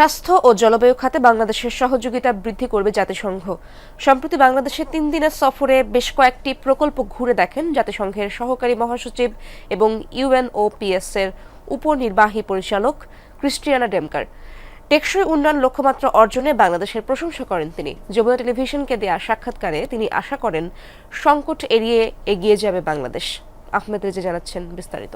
স্বাস্থ্য ও জলবায়ু খাতে বাংলাদেশের সহযোগিতা বৃদ্ধি করবে জাতিসংঘ। সম্প্রতি বাংলাদেশের তিন দিনের সফরে বেশ কয়েকটি প্রকল্প ঘুরে দেখেন জাতিসংঘের সহকারী মহাসচিব এবং ইউএনওপিএস এর উপনির্বাহী পরিচালক ক্রিস্টিয়ানা ডেমকার। টেকসই উন্নয়ন লক্ষ্যমাত্রা অর্জনে বাংলাদেশের প্রশংসা করেন তিনি। যমুনা টেলিভিশনকে দেয়া সাক্ষাৎকারে তিনি আশা করেন, সংকট এড়িয়ে এগিয়ে যাবে বাংলাদেশ। আহমেদ রেজা জানাচ্ছেন বিস্তারিত।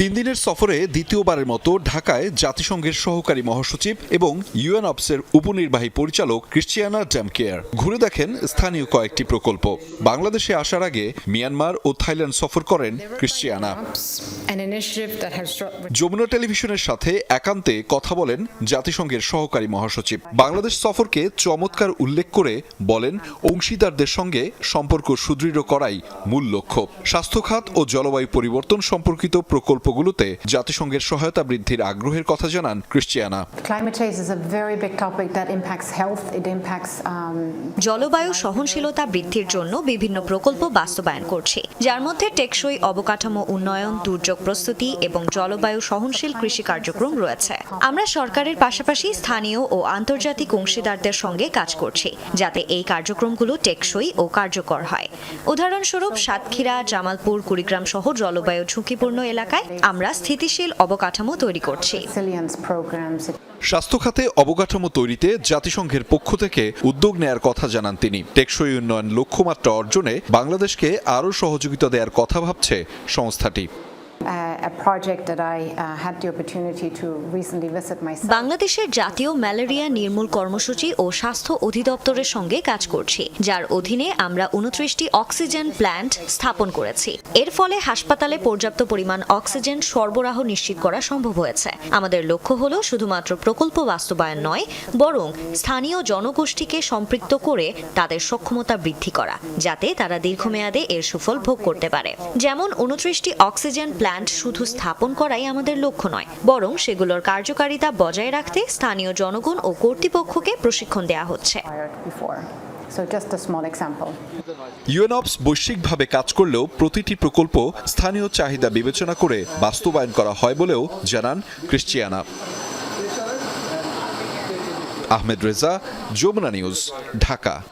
তিন দিনের সফরে দ্বিতীয়বারের মতো ঢাকায় জাতিসংঘের সহকারী মহাসচিব এবং ইউএন অপসের উপনির্বাহী পরিচালক ক্রিশ্চিয়ানা ড্যামকেয়ার। ঘুরে দেখেন স্থানীয় কয়েকটি প্রকল্প। বাংলাদেশে আসার আগে মিয়ানমার ও থাইল্যান্ড সফর করেন ক্রিশ্চিয়ানা। যমুনা টেলিভিশনের সাথে একান্তে কথা বলেন জাতিসংঘের সহকারী মহাসচিব। বাংলাদেশ সফরকে চমৎকার উল্লেখ করে বলেন অংশীদারদের সঙ্গে সম্পর্ক সুদৃঢ় করাই মূল লক্ষ্য। স্বাস্থ্য খাত ও জলবায়ু পরিবর্তন সম্পর্কিত প্রকল্পগুলোতে জাতিসংঘের সহায়তা বৃদ্ধির আগ্রহের কথা জানান Christiana. Climate change is a very big topic that impacts health, it impacts um, জলবায়ু সহনশীলতা বৃদ্ধির জন্য বিভিন্ন প্রকল্প বাস্তবায়ন করছে। যার মধ্যে টেকসই অবকাঠামো উন্নয়ন দুর্যোগ প্রস্তুতি এবং জলবায়ু সহনশীল কৃষি কার্যক্রম রয়েছে। আমরা সরকারের পাশাপাশি স্থানীয় ও আন্তর্জাতিক অংশীদারদের সঙ্গে কাজ করছি যাতে এই কার্যক্রমগুলো টেকসই ও কার্যকর হয়। উদাহরণস্বরূপ সাতক্ষীরা জামালপুর কুড়িগ্রাম সহ জলবায়ু ঝুঁকিপূর্ণ এলাকায় আমরা স্থিতিশীল অবকাঠামো তৈরি করছি। স্বাস্থ্যখাতে স্বাস্থ্য খাতে অবকাঠামো তৈরিতে জাতিসংঘের পক্ষ থেকে উদ্যোগ নেয়ার কথা জানান তিনি। টেকসই উন্নয়ন লক্ষ্যমাত্রা অর্জনে বাংলাদেশকে আরও সহযোগিতা দেওয়ার কথা ভাবছে সংস্থাটি। A project that I uh, had the opportunity to recently visit myself. বাংলাদেশের জাতীয় ম্যালেরিয়া নির্মূল কর্মসূচি ও স্বাস্থ্য অধিদপ্তরের সঙ্গে কাজ করছি যার অধীনে আমরা উনত্রিশটি অক্সিজেন প্ল্যান্ট স্থাপন করেছি। এর ফলে হাসপাতালে পর্যাপ্ত পরিমাণ অক্সিজেন সরবরাহ নিশ্চিত করা সম্ভব হয়েছে। আমাদের লক্ষ্য হলো শুধুমাত্র প্রকল্প বাস্তবায়ন নয় বরং স্থানীয় জনগোষ্ঠীকে সম্পৃক্ত করে তাদের সক্ষমতা বৃদ্ধি করা যাতে তারা দীর্ঘমেয়াদে এর সুফল ভোগ করতে পারে। যেমন উনত্রিশটি অক্সিজেন প্ল্যান্ট শুধু স্থাপন করাই আমাদের লক্ষ্য নয় বরং সেগুলোর কার্যকারিতা বজায় রাখতে স্থানীয় জনগণ ও কর্তৃপক্ষকে প্রশিক্ষণ দেওয়া হচ্ছে. ইউএনঅপস বৈশ্বিকভাবে কাজ করলেও প্রতিটি প্রকল্প স্থানীয় চাহিদা বিবেচনা করে বাস্তবায়ন করা হয় বলেও জানান ক্রিশ্চিয়ানা। আহমেদ রেজা যমুনা নিউজ ঢাকা।